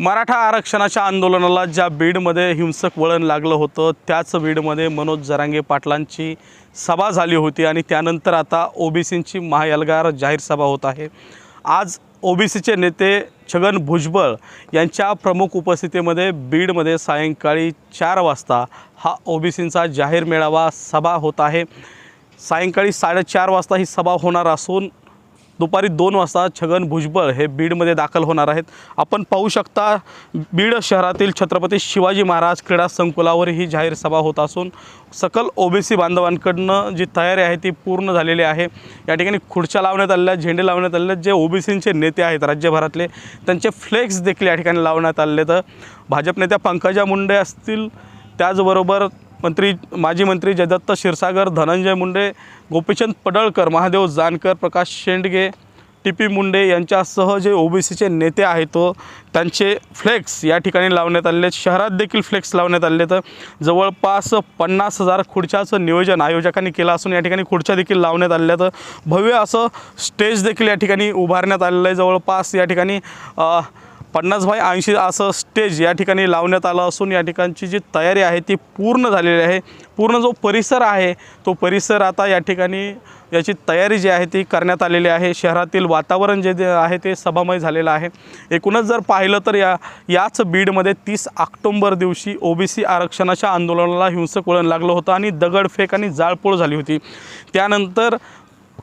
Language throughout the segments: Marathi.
मराठा आरक्षणाच्या आंदोलनाला ज्या बीडमध्ये हिंसक वळण लागलं होतं त्याच बीडमध्ये मनोज जरांगे पाटलांची सभा झाली होती आणि त्यानंतर आता ओबीसींची महायलगार जाहीर सभा होत आहे. आज ओबीसीचे नेते छगन भुजबळ यांच्या प्रमुख उपस्थितीमध्ये बीडमध्ये सायंकाळी चार वाजता हा ओबीसींचा जाहीर मेळावा सभा होत आहे. सायंकाळी साडेचार वाजता ही सभा होणार असून दुपारी दोन वाजता छगन भुजबळ हे बीडमध्ये दाखल होणार आहेत आपण पाहू शकता बीड शहरातील छत्रपती शिवाजी महाराज क्रीडा संकुलावर ही जाहीर सभा होत असून सकल ओबीसी बांधवांकडनं जी तयारी आहे ती पूर्ण झालेली आहे या ठिकाणी खुर्च्या लावण्यात आलेल्या झेंडे लावण्यात आलेले आहेत. जे ओबीसींचे नेते आहेत राज्यभरातले त्यांचे फ्लेक्स देखील या ठिकाणी लावण्यात आले तर भाजप नेत्या पंकजा मुंडे असतील त्याचबरोबर मंत्री माजी मंत्री जयदत्त क्षीरसागर धनंजय मुंडे गोपीचंद पडळकर महादेव जानकर प्रकाश शेंडगे टी पी मुंडे यांच्यासह जे ओबीसीचे नेते आहेत तो त्यांचे फ्लेक्स या ठिकाणी लावण्यात आलेले आहेत. शहरात देखील फ्लेक्स लावण्यात आले तर जवळपास पन्नास हजार खुर्च्याचं नियोजन आयोजकांनी केलं असून या ठिकाणी खुर्च्या देखील लावण्यात आलेल्या तर भव्य असं स्टेज देखील या ठिकाणी उभारण्यात आलेलं आहे. जवळपास या ठिकाणी पन्नास बाय ऐंशी असं स्टेज या ठिकाणी लावण्यात आलं असून या ठिकाणची जी तयारी आहे ती पूर्ण झालेली आहे. पूर्ण जो परिसर आहे तो परिसर आता या ठिकाणी याची तयारी जी आहे ती करण्यात आलेली आहे. शहरातील वातावरण जे जे आहे ते सभामय झालेलं आहे. एकूणच जर पाहिलं तर या याच बीडमध्ये तीस ऑक्टोंबर दिवशी ओबीसी आरक्षणाच्या आंदोलनाला हिंसक वळण लागलं होतं आणि दगडफेक आणि जाळपोळ झाली होती. त्यानंतर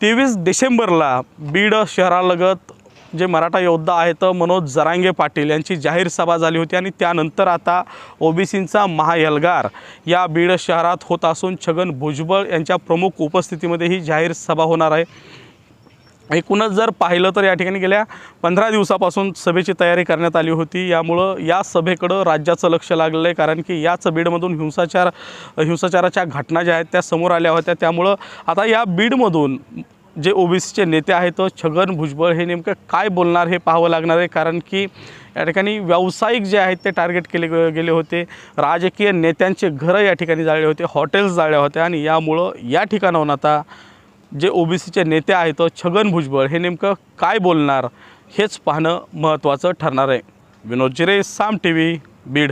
तेवीस डिसेंबरला बीड शहरालगत जे मराठा योद्धा आहेत मनोज जरांगे पाटील यांची जाहीर सभा झाली होती आणि त्यानंतर आता ओबीसींचा महायलगार या बीड शहरात होत असून छगन भुजबळ यांच्या प्रमुख उपस्थितीमध्ये ही जाहीर सभा होणार आहे. एकूणच जर पाहिलं तर या ठिकाणी गेल्या पंधरा दिवसापासून सभेची तयारी करण्यात आली होती. यामुळं या सभेकडं राज्याचं लक्ष लागलं आहे कारण की याच बीडमधून हिंसाचार हिंसाचाराच्या घटना ज्या आहेत त्या समोर आल्या होत्या. त्यामुळं आता या बीडमधून जे ओबीसीचे नेते आहेत छगन भुजबळ हे नेमकं काय बोलणार हे पाहावं लागणार आहे. कारण की या ठिकाणी व्यावसायिक जे आहेत ते टार्गेट केले गे- गेले होते. राजकीय नेत्यांचे घरं या ठिकाणी जाळले होते हॉटेल्स जाळल्या होत्या. आणि यामुळं या ठिकाणाहून आता जे ओबीसीचे नेते आहेत छगन भुजबळ हे नेमकं काय बोलणार हेच पाहणं महत्त्वाचं ठरणार आहे. विनोद जिरे साम टी व्ही बीड.